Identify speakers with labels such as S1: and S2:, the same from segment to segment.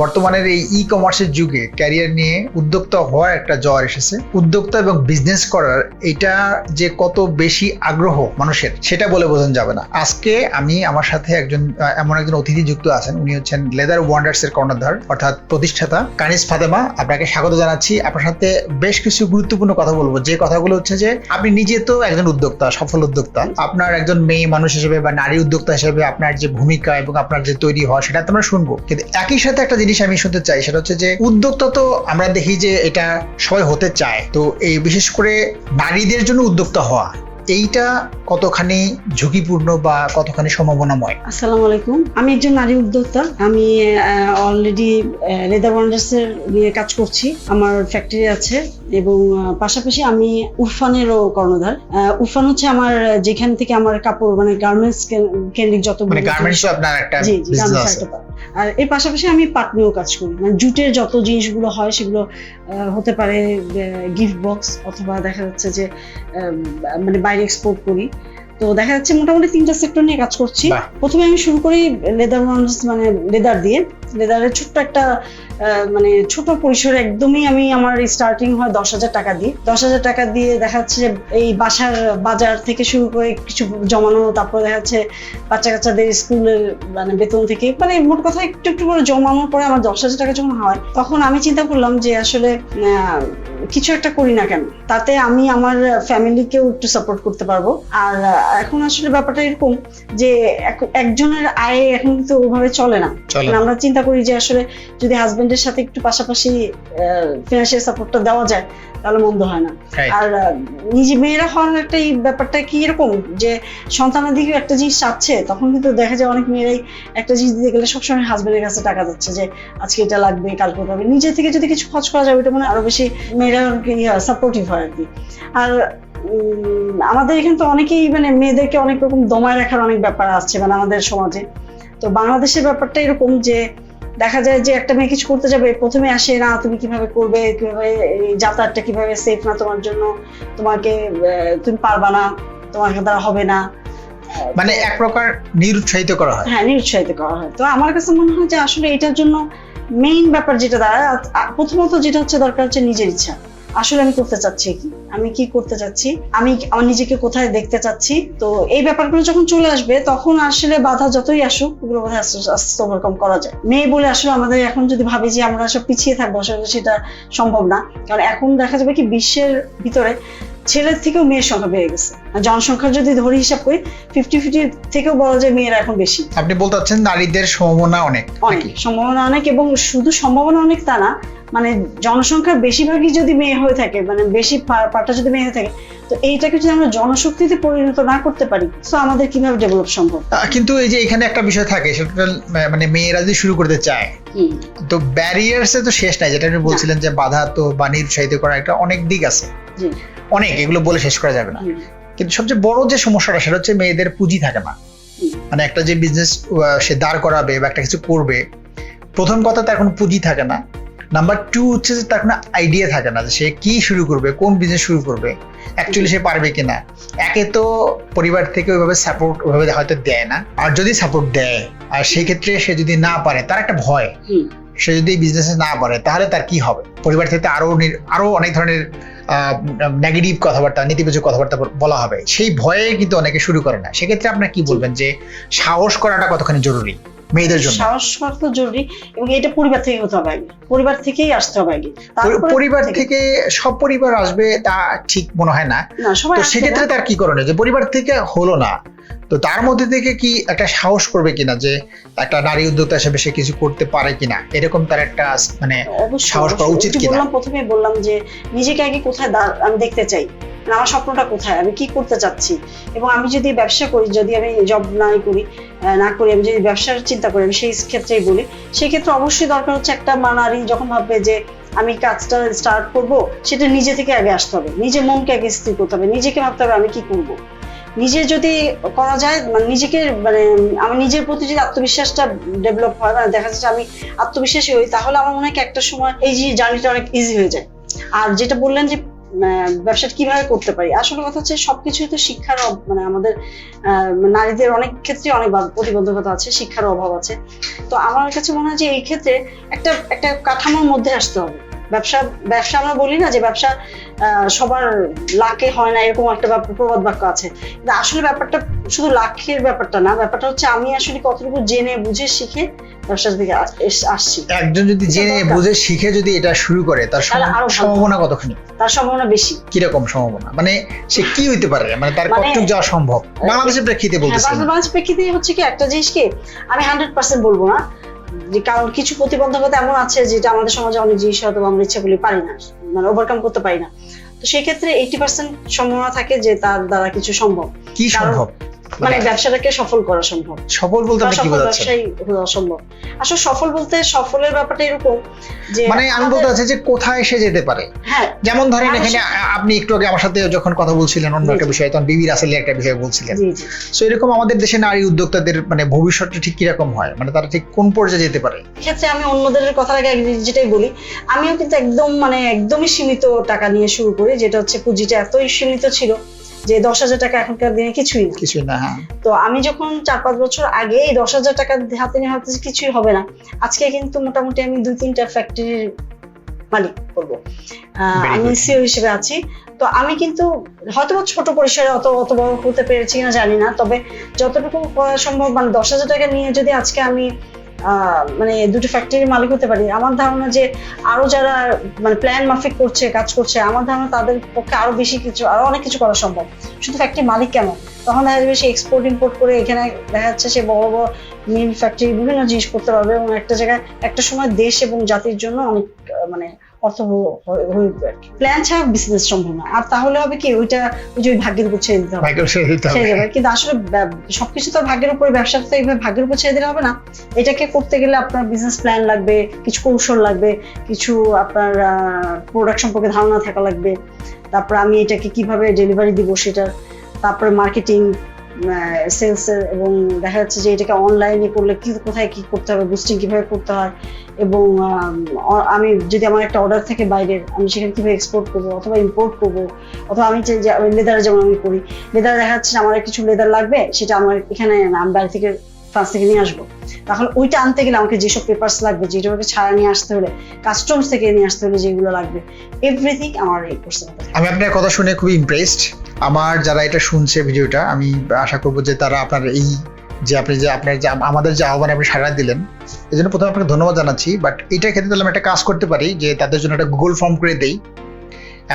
S1: বর্তমানের এই ই কমার্সের যুগে ক্যারিয়ার নিয়ে উদ্যোক্তা হওয়ার একটা জ্বর এসেছে। উদ্যোক্তা এবং বিজনেস করার এটা যে কত বেশি আগ্রহ মানুষের, সেটা বলে বোঝানো যাবে না। আজকে আমি আমার সাথে একজন এমন একজন অতিথি যুক্ত আছেন, উনি হচ্ছেন লেদার ওয়ান্ডার্স এর কর্ণধার, অর্থাৎ প্রতিষ্ঠাতা কানিস ফাতেমা। আপনাকে স্বাগত জানাচ্ছি। আপনার সাথে বেশ কিছু গুরুত্বপূর্ণ কথা বলব। যে কথাগুলো হচ্ছে যে, আপনি নিজে তো একজন উদ্যোক্তা, সফল উদ্যোক্তা। আপনার একজন মেয়ে মানুষ হিসেবে বা নারী উদ্যোক্তা হিসেবে আপনার যে ভূমিকা এবং আপনার যে তৈরি হওয়া, সেটা তো আমরা শুনব। কিন্তু একই সাথে একটা জিনিস আমি শুনতে চাই, সেটা হচ্ছে যে উদ্যোক্তা তো আমরা দেখি যে এটা সবাই হতে চায়। তো এই বিশেষ করে নারীদের জন্য উদ্যোক্তা হওয়া, এইটা কতখানি ঝুঁকিপূর্ণ বা কতখানি সম্ভাবনাময়?
S2: আসসালামু আলাইকুম। আমি একজন নারী উদ্যোক্তা। আমি অলরেডি লেদার ওয়ান্ডার্সের নিয়ে কাজ করছি। আমার ফ্যাক্টরি আছে। এবং পাশাপাশি আমি উরফানেরও কর্ণধার। উরফান হচ্ছে আমার যেখান থেকে আমার কাপড় মানে গার্মেন্টস কেন্দ্রিক যত
S1: মানে গার্মেন্টস আপনার একটা
S2: জি জি
S1: বিজনেস
S2: গার্মেন্টস একটা আর এর পাশাপাশি আমি পাট নিয়েও কাজ করি। মানে জুটের যত জিনিসগুলো হয় সেগুলো হতে পারে গিফট বক্স অথবা দেখা যাচ্ছে যে মানে বাইরে এক্সপোর্ট করি। তো দেখা যাচ্ছে মোটামুটি তিনটা সেক্টর নিয়ে কাজ করছি। প্রথমে আমি শুরু করি লেদার মানে লেদার দিয়ে। লেদারের ছোট্ট একটা মানে ছোট পরিসরে একদমই আমি আমার স্টার্টিং হয় দশ হাজার টাকা দিয়ে। দশ হাজার টাকা দিয়ে দেখা যাচ্ছে যে এই বাসার বাজার থেকে শুরু করে কিছু জমানো, তারপর দেখা যাচ্ছে বাচ্চা কাচ্চাদের স্কুলের মানে বেতন থেকে মানে মোট কথা একটু একটু করে জমানোর পরে আমার দশ হাজার টাকা যখন হয়, তখন আমি চিন্তা করলাম যে আসলে কিছু একটা করি না কেন? তাতে আমি আমার ফ্যামিলিকেও একটু সাপোর্ট করতে পারব। আর এখন আসলে ব্যাপারটা এরকম যে এক- একজনের আয় এখন তো ওভাবে চলে না। মানে আমরা চিন্তা করি যে আসলে যদি হাজবেন্ডের সাথে একটু পাশাপাশি ফিনান্সিয়াল সাপোর্টটা দেওয়া যায় তাহলে মন্দ হয় না। আর নিজে মেয়েরা হওয়ার একটা এই ব্যাপারটা কি এরকম যে সন্তানাদিকে একটা জিনিস চাচ্ছে তখন কিন্তু দেখা যায় অনেক মেয়েরাই একটা জিনিস দিতে গেলে সবসময় হাজবেন্ডের কাছে টাকা যাচ্ছে যে আজকে এটা লাগবে কালকে লাগবে। নিজে থেকে যদি কিছু খরচ করা যাবে ওটা মানে আরও বেশি মেয়েরা সাপোর্টিভ হয় আর কি আর উম, আমাদের এখানে তো অনেকেই মানে মেয়েদেরকে অনেক রকম দমায় রাখার অনেক ব্যাপার আসছে মানে আমাদের সমাজে। তো বাংলাদেশের ব্যাপারটা এরকম যে দেখা যায় যে একটা মেয়ে কিছু করতে যাবে প্রথমে আসে না তুমি কীভাবে করবে? কীভাবে যাতায়াতটা কীভাবে সেফ না তোমার জন্য? তোমাকে তুমি পারবা না তোমার দ্বারা হবে না।
S1: মানে এক প্রকার নিরুৎসাহিত করা হয়।
S2: হ্যাঁ নিরুৎসাহিত করা হয়। তো আমার কাছে মনে হয় যে আসলে এটার জন্য মেইন ব্যাপার যেটা দাঁড়ায় প্রথমত যেটা হচ্ছে দরকার হচ্ছে নিজের ইচ্ছা। আসলে আমি করতে চাচ্ছি কি? আমি কি করতে চাচ্ছি? আমি আমার নিজেকে কোথায় দেখতে চাচ্ছি? তো এই ব্যাপারগুলো যখন চলে আসবে, তখন আসলে বাধা যতই আসুক ওগুলো বোধ আস্তে আস্তে ওভারকাম করা যায়। মেয়ে বলে আসলে আমাদের এখন যদি ভাবি যে আমরা সব পিছিয়ে থাকব, আসলে সেটা সম্ভব না। কারণ এখন দেখা যাবে কি, বিশ্বের ভিতরে ছেলের থেকেও মেয়ের সংখ্যা বেড়ে গেছে। আর জনসংখ্যা যদি ধরি হিসাব করি ফিফটি ফিফটি থেকেও বলা যায় মেয়েরা এখন বেশি।
S1: আপনি বলতে চাচ্ছেন নারীদের সম্ভাবনা অনেক
S2: অনেক সম্ভাবনা অনেক এবং শুধু সম্ভাবনা অনেক তা না মানে জনসংখ্যার বেশিরভাগই যদি মেয়ে হয়ে থাকে মানে বেশি পার্টটা যদি মেয়ে হয়ে থাকে তো এইটাকে যদি আমরা জনশক্তিতে পরিণত না করতে পারি তো আমাদের কীভাবে ডেভেলপ সম্ভব?
S1: কিন্তু এই যে এখানে একটা বিষয় থাকে সেটা মানে মেয়েরা যদি শুরু করতে চায় তো ব্যারিয়ার্স তো শেষ নাই যেটা আপনি বলছিলেন যে বাধা তো বা নিরুৎসাহিত করা একটা অনেক দিক আছে।
S2: জি।
S1: অনেক এগুলো বলে শেষ করা যাবে না। কিন্তু সবচেয়ে বড় যে সমস্যাটা সেটা হচ্ছে মেয়েদের পুঁজি থাকে না। মানে একটা যে বিজনেস সে দাঁড় করাবে বা একটা কিছু করবে প্রথম কথা তার কোনো পুঁজি থাকে না। নাম্বার টু হচ্ছে যে তার কোনো আইডিয়া থাকে না যে সে কি শুরু করবে কোন বিজনেস শুরু করবে অ্যাকচুয়ালি সে পারবে কিনা। একে তো পরিবার থেকে ওইভাবে সাপোর্ট ওইভাবে হয়তো দেয় না। আর যদি সাপোর্ট দেয় আর সেই ক্ষেত্রে সে যদি না পারে তার একটা ভয়। সে যদি বিজনেসে না পারে তাহলে তার কি হবে? পরিবার থেকে আরও আরও অনেক ধরনের নেগেটিভ কথাবার্তা নেতিবাচক কথাবার্তা বলা হবে। সেই ভয়ে কিন্তু অনেকে শুরু করে না। সেক্ষেত্রে আপনার কি বলবেন যে সাহস করাটা কতখানি জরুরি মেয়েদের জন্য?
S2: সাহস করা তো জরুরি এবং এটা পরিবার থেকে হতে হবে আগে। পরিবার থেকেই আসতে হবে আগে।
S1: পরিবার থেকে। সব পরিবার আসবে তা ঠিক মনে হয় না। তো সেক্ষেত্রে তার কি করণীয়? যে পরিবার থেকে হলো না। তো তার মধ্যে থেকে কি একটা সাহস করবে কিনা যে একটা নারী উদ্যোক্তা হিসেবে সে কিছু করতে পারে কিনা? এরকম তার একটা মানে সাহস করা উচিত কিনা?
S2: বললাম প্রথমে বললাম যে নিজেকে আগে কোথায় আমি দেখতে চাই? মানে আমার স্বপ্নটা কোথায়? আমি কি করতে চাচ্ছি? এবং আমি যদি ব্যবসা করি যদি আমি জব নাই করি না করি আমি যদি ব্যবসার চিন্তা করি আমি সেই ক্ষেত্রেই বলি। সেই ক্ষেত্রে অবশ্যই দরকার হচ্ছে একটা মা নারী যখন ভাববে যে আমি কাজটা স্টার্ট করব সেটা নিজে থেকে আগে আসতে হবে। নিজের মনকে আগে স্থির করতে হবে। নিজেকে ভাবতে হবে আমি কি করব। নিজে যদি করা যায় মানে নিজেকে মানে আমি নিজের প্রতি যদি আত্মবিশ্বাসটা ডেভেলপ হয় মানে দেখা যাচ্ছে আমি আত্মবিশ্বাসী হই, তাহলে আমার মনে হয় একটা সময় এই যে জার্নিটা অনেক ইজি হয়ে যায়। আর যেটা বললেন যে ব্যবসাটা কীভাবে করতে পারি, আসলে কথা হচ্ছে সবকিছুই তো শিক্ষার মানে আমাদের নারীদের অনেক ক্ষেত্রে অনেক প্রতিবন্ধকতা আছে, শিক্ষার অভাব আছে। তো আমার কাছে মনে হয় যে এই ক্ষেত্রে একটা একটা কাঠামোর মধ্যে আসতে হবে। ব্যবসা ব্যবসা আমরা বলি না যে ব্যবসা সবার লাখে হয় না এরকম একটা প্রবাদ বাক্য আছে। কিন্তু আসলে ব্যাপারটা শুধু লাখের ব্যাপারটা না ব্যাপারটা হচ্ছে আমি আসলে কতটুকু জেনে বুঝে শিখে ব্যবসার দিকে আসছি।
S1: একজন যদি জেনে বুঝে শিখে যদি এটা শুরু করে তার। সম্ভাবনা কতখানি?
S2: তার সম্ভাবনা বেশি।
S1: কীরকম সম্ভাবনা? মানে সে কি হইতে পারে? মানে তার
S2: মানে-
S1: কতটুকু যাওয়া সম্ভব? বাংলাদেশের প্রেক্ষিতে
S2: হ্যাঁ
S1: বলতেছি
S2: বাংলা- বাংলাদেশ প্রেক্ষিতে হচ্ছে কি একটা জিনিস কি আমি হান্ড্রেড পার্সেন্ট বলব না। যে কারণ কিছু প্রতিবন্ধকতা এমন আছে যেটা আমাদের সমাজে অনেক জিনিস হয়তো আমরা ইচ্ছাগুলি পারি না মানে ওভারকাম করতে পারি না। তো সেই ক্ষেত্রে এইটি পার্সেন্ট সম্ভাবনা থাকে যে তার দ্বারা কিছু সম্ভব।
S1: কি সম্ভব?
S2: মানে ব্যবসাটাকে সফল করা সম্ভব।
S1: সফল বলতে আপনি কি
S2: সফল
S1: বোঝাচ্ছেন?
S2: ব্যবসায়ী হওয়া সম্ভব। আসলে সফল বলতে সফলের ব্যাপারটা এরকম যে
S1: মানে আমি
S2: আমাদের-
S1: বলতে চাচ্ছি যে কোথায় সে যেতে পারে।
S2: হ্যাঁ।
S1: যেমন ধরেন এখানে আপনি একটু আগে আমার সাথে যখন কথা বলছিলেন অন্য একটা। বিষয় তখন বিবি রাসেলের একটা বিষয় বলছিলেন। সো এরকম আমাদের দেশে নারী উদ্যোক্তাদের মানে ভবিষ্যৎটা ঠিক কীরকম হয়? মানে তারা ঠিক কোন পর্যায়ে যেতে পারে?
S2: ক্ষেত্রে আমি অন্যদের কথা আগে যেটাই বলি আমিও কিন্তু একদম মানে একদমই সীমিত টাকা নিয়ে শুরু করি যেটা হচ্ছে পুঁজিটা এতই সীমিত ছিল যে দশ হাজার টাকা এখনকার দিনে কিছুই না।
S1: কিছুই না হ্যাঁ।
S2: তো আমি যখন চার পাঁচ বছর আগে এই দশ হাজার টাকা হাতে নিয়ে হয়তো কিছুই হবে না আজকে কিন্তু মোটামুটি আমি দুই তিনটা ফ্যাক্টরির মালিক করব। আমি সিও হিসেবে আছি। তো আমি কিন্তু হয়তো ছোট পরিসরে অত অত বড় হতে পেরেছি কিনা জানি না তবে যতটুকু করা সম্ভব মানে দশ হাজার টাকা নিয়ে যদি আজকে আমি মানে দুটো ফ্যাক্টরির মালিক হতে পারি। আমার ধারণা যে আরও যারা মানে প্ল্যান মাফিক করছে, কাজ করছে, আমার ধারণা তাদের পক্ষে আরও বেশি কিছু, আরও অনেক কিছু করা সম্ভব। শুধু ফ্যাক্টরি মালিক কেন? তখন দেখা যাবে সে এক্সপোর্ট ইম্পোর্ট করে এখানে দেখা যাচ্ছে সে বড় বড় মিল ফ্যাক্টরি বিভিন্ন জিনিস করতে পারবে এবং একটা জায়গায়, একটা সময় দেশ এবং জাতির জন্য অনেক মানে অর্থ হয়ে উঠবে প্ল্যান ছাড়া বিজনেস সম্ভব না। আর তাহলে হবে কি ওইটা ওই যে ভাগ্যের উপর ছেড়ে দিতে হবে। কিন্তু আসলে সবকিছু তো ভাগ্যের উপরে ব্যবসা তো এইভাবে ভাগ্যের উপর ছেড়ে দিলে হবে না। এটাকে করতে গেলে আপনার বিজনেস প্ল্যান লাগবে কিছু কৌশল লাগবে কিছু আপনার প্রোডাক্ট সম্পর্কে ধারণা থাকা লাগবে। তারপর আমি এটাকে কীভাবে ডেলিভারি দিব সেটার তারপরে মার্কেটিং সেলস এবং দেখা যাচ্ছে যে এটাকে অনলাইনে করলে কি, কোথায় কি করতে হবে বুস্টিং কীভাবে করতে হয় এবং আমি যদি আমার একটা অর্ডার থাকে বাইরের, আমি সেখানে কীভাবে এক্সপোর্ট করব অথবা ইম্পোর্ট করব? অথবা আমি যে লেদারে যেমন আমি করি লেদার দেখা যাচ্ছে আমার কিছু লেদার লাগবে, সেটা আমার এখানে, আমি বাইরে থেকে ফ্রান্স থেকে নিয়ে আসব। তাহলে ওইটা আনতে গেলে আমাকে যেসব পেপার্স লাগবে যেটাকে ছাড়া নিয়ে আসতে হলে কাস্টমস থেকে নিয়ে আসতে হলে যেগুলো লাগবে এভরিথিং আমার এই কোর্সের
S1: আমি আপনার কথা শুনে খুবই ইমপ্রেসড আমার যারা এটা শুনছে ভিডিওটা, আমি আশা করব যে তারা আপনার এই যে আপনি যে আপনার যে আমাদের যে আহ্বানে আপনি সাড়া দিলেন এই জন্য প্রথমে আপনাকে ধন্যবাদ জানাচ্ছি। বাট এটার ক্ষেত্রে তাহলে আমি একটা কাজ করতে পারি যে তাদের জন্য একটা গুগল ফর্ম করে দেই।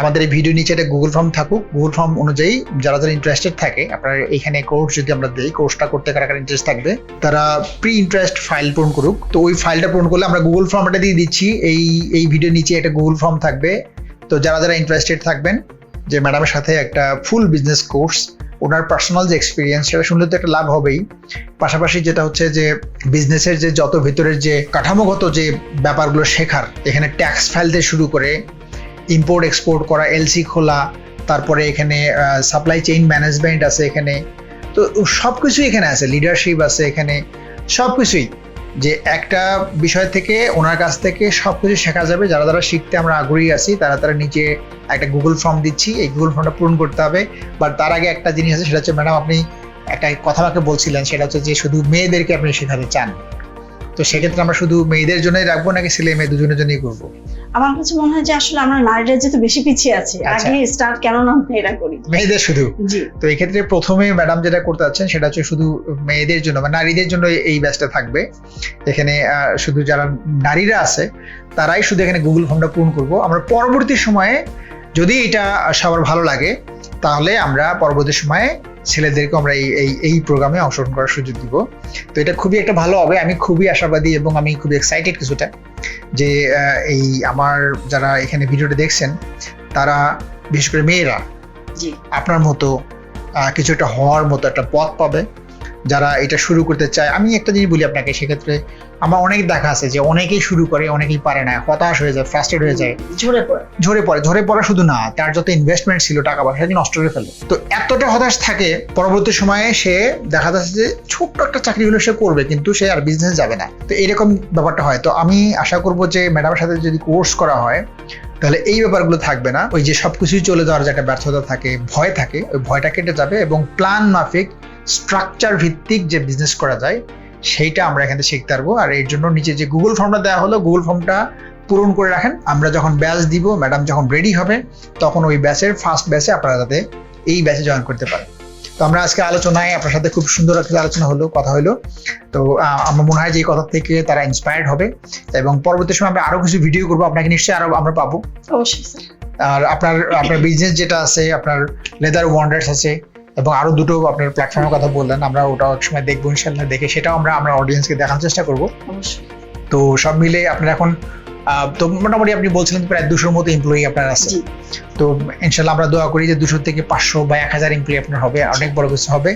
S1: আমাদের এই ভিডিও নিচে একটা গুগল ফর্ম থাকুক। গুগল ফর্ম অনুযায়ী যারা যারা ইন্টারেস্টেড থাকে, আপনার এইখানে কোর্স যদি আমরা দেই কোর্সটা করতে কারা কারা ইন্টারেস্ট থাকবে, তারা প্রি ইন্টারেস্ট ফাইল পূরণ করুক। তো ওই ফাইলটা পূরণ করলে আমরা গুগল ফর্মটা দিয়ে দিচ্ছি। এই এই ভিডিও নিচে একটা গুগল ফর্ম থাকবে। তো যারা যারা ইন্টারেস্টেড থাকবেন যে ম্যাডামের সাথে একটা ফুল বিজনেস কোর্স ওনার পার্সোনাল যে এক্সপিরিয়েন্স সেটা শুনলে তো একটা লাভ হবেই। পাশাপাশি যেটা হচ্ছে যে বিজনেসের যে যত ভিতরের যে কাঠামোগত যে ব্যাপারগুলো শেখার, এখানে ট্যাক্স ফাইল থেকে শুরু করে ইম্পোর্ট এক্সপোর্ট করা এলসি খোলা, তারপরে এখানে সাপ্লাই চেইন ম্যানেজমেন্ট আছে এখানে। তো সব কিছুই এখানে আছে লিডারশিপ আছে এখানে সব কিছুই যে একটা বিষয় থেকে ওনার কাছ থেকে সব কিছু শেখা যাবে, যারা যারা শিখতে আমরা আগ্রহী আছি, তারা তারা নিচে একটা গুগল ফর্ম দিচ্ছি। এই গুগল ফর্মটা পূরণ করতে হবে। বাট তার আগে একটা জিনিস আছে, সেটা হচ্ছে, ম্যাডাম, আপনি একটা কথা আমাকে বলছিলেন, সেটা হচ্ছে যে শুধু মেয়েদেরকে আপনি শেখাতে চান। তো সেক্ষেত্রে আমরা শুধু মেয়েদের জন্যই রাখব, নাকি ছেলে মেয়ে দুজনের জন্যই করব?
S2: আমার কাছে মনে হয় যে আসলে আমরা নারীরা যেহেতু বেশি পিছিয়ে আছি
S1: আচ্ছা।
S2: আগে স্টার্ট কেন না মেয়েরা করি?
S1: মেয়েদের শুধু?
S2: জি।
S1: তো এই ক্ষেত্রে প্রথমে ম্যাডাম যেটা করতে যাচ্ছেন সেটা হচ্ছে শুধু মেয়েদের জন্য বা নারীদের জন্য এই ব্যাচটা থাকবে। এখানে শুধু যারা নারীরা আছে তারাই শুধু এখানে গুগল ফর্মটা পূরণ করব। আমরা পরবর্তী সময়ে যদি এটা সবার ভালো লাগে তাহলে আমরা পরবর্তী সময়ে ছেলেদেরকে আমরা এই এই এই প্রোগ্রামে অংশগ্রহণ করার সুযোগ দিব। তো এটা খুবই একটা ভালো হবে। আমি খুবই আশাবাদী এবং আমি খুবই এক্সাইটেড কিছুটা যে এই আমার যারা এখানে ভিডিওটা দেখছেন তারা বিশেষ করে মেয়েরা আপনার মতো আহ, কিছু একটা হওয়ার মতো একটা পথ পাবে। যারা এটা শুরু করতে চায় আমি একটা জিনিস বলি আপনাকে সেক্ষেত্রে আমার অনেক দেখা আছে যে অনেকেই শুরু করে অনেকেই পারে না হতাশ হয়ে যায় ফ্রাস্ট্রেট হয়ে যায়।
S2: ঝরে পড়ে।
S1: ঝরে পড়ে ঝরে পড়া শুধু না তার যত ইনভেস্টমেন্ট ছিল টাকা পয়সা নষ্ট করে ফেলে তো এতটা হতাশ থাকে পরবর্তী সময়ে সে দেখা যাচ্ছে যে ছোট্ট একটা চাকরি হলে সে করবে কিন্তু সে আর বিজনেস যাবে না। তো এরকম ব্যাপারটা হয়। তো আমি আশা করব যে ম্যাডামের সাথে যদি কোর্স করা হয় তাহলে এই ব্যাপারগুলো থাকবে না। ওই যে সবকিছুই চলে যাওয়ার যে একটা ব্যর্থতা থাকে ভয় থাকে ওই ভয়টা কেটে যাবে এবং প্ল্যান মাফিক স্ট্রাকচার ভিত্তিক যে বিজনেস করা যায় সেইটা আমরা এখানে শিখতে পারব। আর এর জন্য নিচে যে গুগল ফর্মটা দেওয়া হলো গুগল ফর্মটা পূরণ করে রাখেন। আমরা যখন ব্যাচ দিব ম্যাডাম যখন রেডি হবে তখন ওই ব্যাচের ফার্স্ট ব্যাচে আপনারা যাতে এই ব্যাচে জয়েন করতে পারেন। তো আমরা আজকে আলোচনায় আপনার সাথে খুব সুন্দর একটা আলোচনা হলো কথা হলো। তো আমার মনে হয় যে এই কথা থেকে তারা ইন্সপায়ার্ড হবে। এবং পরবর্তী সময় আমরা আরও কিছু ভিডিও করব আপনাকে নিশ্চয়ই আরও আমরা পাবো।
S2: অবশ্যই স্যার
S1: আর আপনার আপনার বিজনেস যেটা আছে আপনার লেদার ওয়ান্ডার্স আছে এবং আরও দুটো আপনার প্ল্যাটফর্মের কথা বললেন আমরা ওটাও এক সময় দেখব ইনশাল্লাহ দেখে সেটাও আমরা আমরা অডিয়েন্সকে দেখানোর চেষ্টা করব। তো সব মিলে আপনার এখন তো মোটামুটি আপনি বলছিলেন প্রায় দুশোর মতো এমপ্লয়ি আপনার আছে। তো ইনশাল্লাহ আমরা দোয়া করি যে দুশো থেকে পাঁচশো বা এক হাজার এমপ্লয়ি আপনার হবে অনেক বড় কিছু হবে।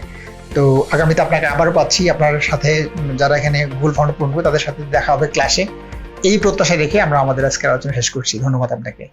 S1: তো আগামীতে আপনাকে আবারও পাচ্ছি আপনার সাথে যারা এখানে গুগল ফন্ড পূরণ করবে তাদের সাথে দেখা হবে ক্লাসে এই প্রত্যাশা রেখে আমরা আমাদের আজকের আলোচনা শেষ করছি। ধন্যবাদ আপনাকে।